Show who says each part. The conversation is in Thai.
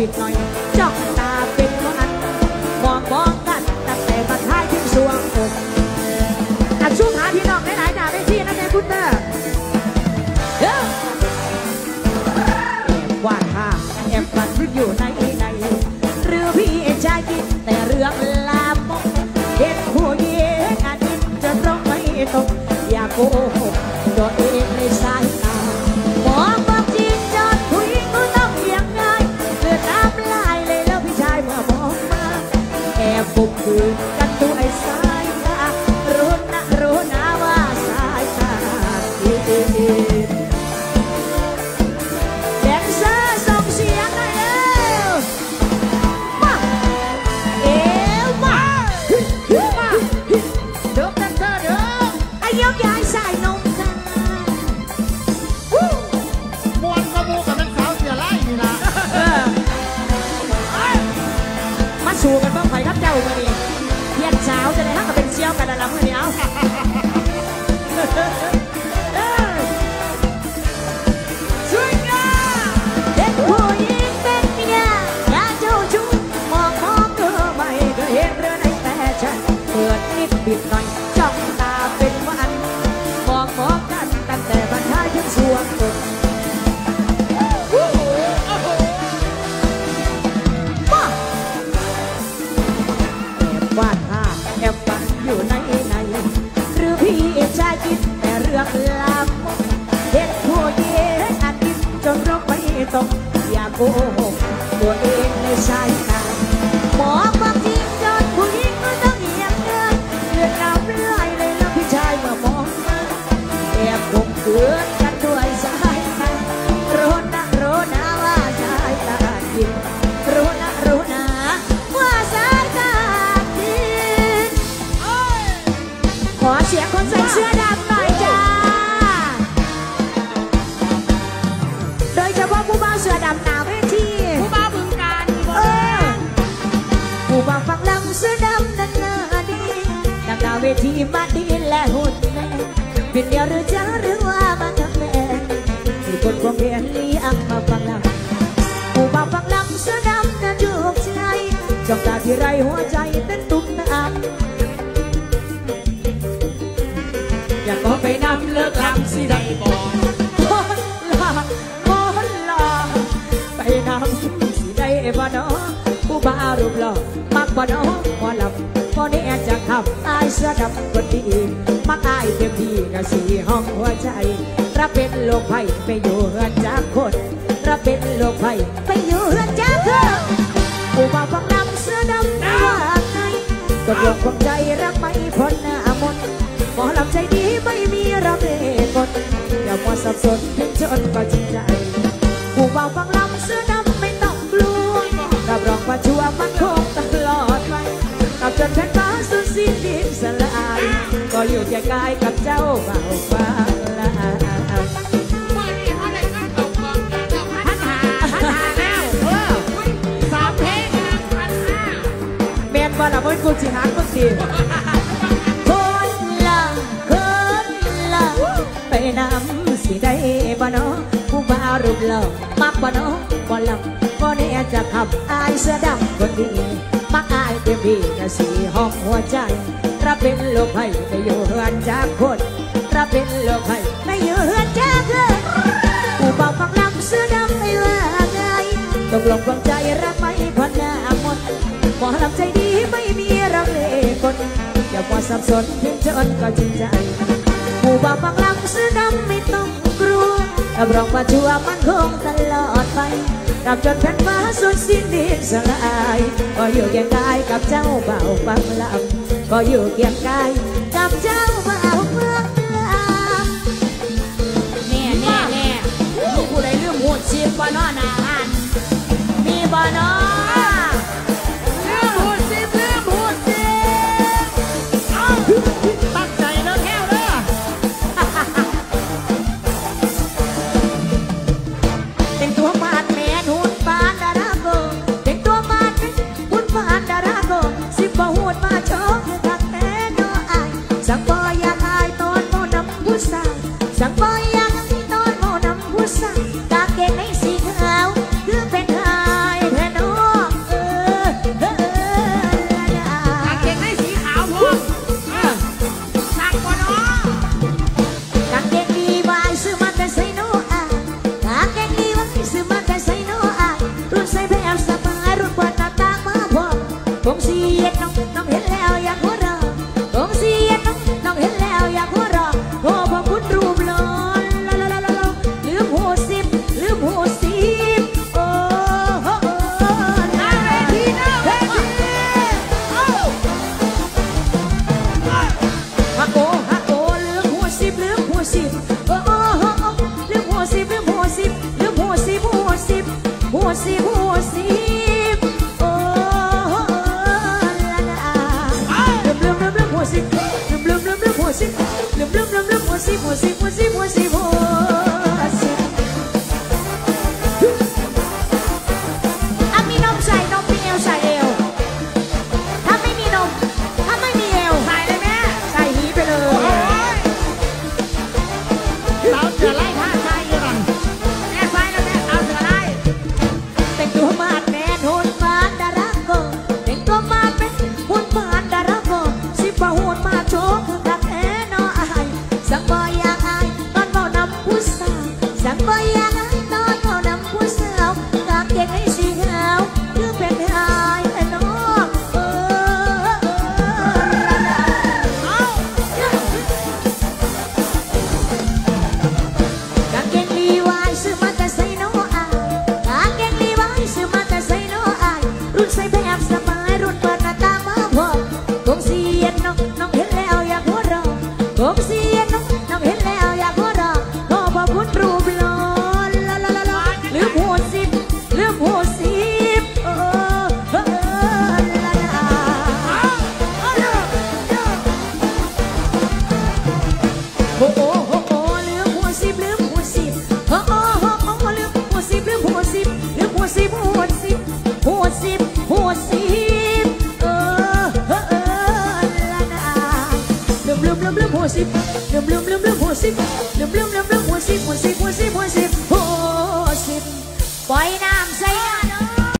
Speaker 1: bit noisy. บบุกคืนกันด้วยสายตารู้นะรู้นะว่าสายตาดีแดนเซอร์ส่งเสียงหน่อยเร็วมาเอวมามาเดิมแดนเซอร์เดิมไอ้ยกย้ายสายนมกันวู้
Speaker 2: มวนกระมูกับเป็นสาวเสียไล่นี่นะ
Speaker 1: มาสู่กันบ้างไฟครับเจ้า มาดิเพียนเช้าจะได้ทั้งกับเป็นเชี่ยวกันนะล่ะเมื่อนี้เอา วาดภาพแอบฝันอยู่ในในหรือพี่ชายคิดแต่เรื่องลามกเด็กตัวเย็นอาทิตย์จนรบไม่ตกอย่าโกหกตัวเองในชายตา ทีมาดีและหุ่นแม่เป็นเดียวหรือจ้าหรือว่ามาทำแม่ที่คนควงเรียนเลี้ยงมาฟังลำผู้บ่าวฟังลำเสือดำนั้นจูบใจจ้องตาที่ไรหัวใจเต้นตุ้มน้ำอยากขอไปนำเลิกลำสิได้บอกไปนำสิได้บ่เนาะผู้บ่าวรูปหล่อมักบ่เนาะ กับอายเสื้อดำคนดีมักอายเต็มที่ก็สีห้องหัวใจรับเป็นโลกไผ่ไปอยู่เฮือนจากคนรับเป็นโลกไผ่ไปอยู่เฮือนจากคนผู้บ่าวฟังนำเสื้อดำว่าไงตกลงความใจรักไม่พ้นหน้ามนหมอลำใจดีไม่มีรักเล่กลอย่ามัวสับสนถึงจนก็จริงใจผู้เบาฟังลำเสื้อดำไม่ต้องกลัวรับรองว่าชัวร์มันคง ก็อยู่แก่กายกับเจ้าเบาฟังลา
Speaker 3: เมื่อนี้เขาได้ก็ตกเมืองเจ้าพันหาพันหาแล้วเออสามเพลงพันห้า
Speaker 1: แม่นว่าละมันกูสิหาคนดีคนละคนละไปนำสิได้บ่เนาะผู้บ่าวรูปหล่อมักบ่เนาะบ่ลำบ่แน่จะขับอายเสื้อดำคนดีมักอายเต็มที่กะสีห้องหัวใจ รับเป็นโลกให้ไปอยู่เฮือนจากคนรับเป็นโลกให้ไปอยู่เฮือนจากคนผู้บ่าวฟังลำเสื้อดำไม่ว่าไงตกลงวางใจรักไม่พันหน้ามนหมอลำใจดีไม่มีรักเลกลอย่ามัวสับสนเพียงจนก็จริงใจผู้บ่าวฟังลำเสื้อดำไม่ต้องกลัวรับรองว่าชัวมันคงตลอดไปรับจนแผ่นฟ้าสุดสิ้นดินสลายก็อยู่เคียงกับเจ้าบ่าวฟังลำ ก็อยู่เคียงกายกับเจ้าบ่าวฟังลำ
Speaker 3: แน่แน่แน่มีผู้ใดเรื่องหัวชีพบ่เนอนาอัน
Speaker 1: มีบ่เนาะ si, pues. horsey, bloom bloom bloom blum blum bloom bloom.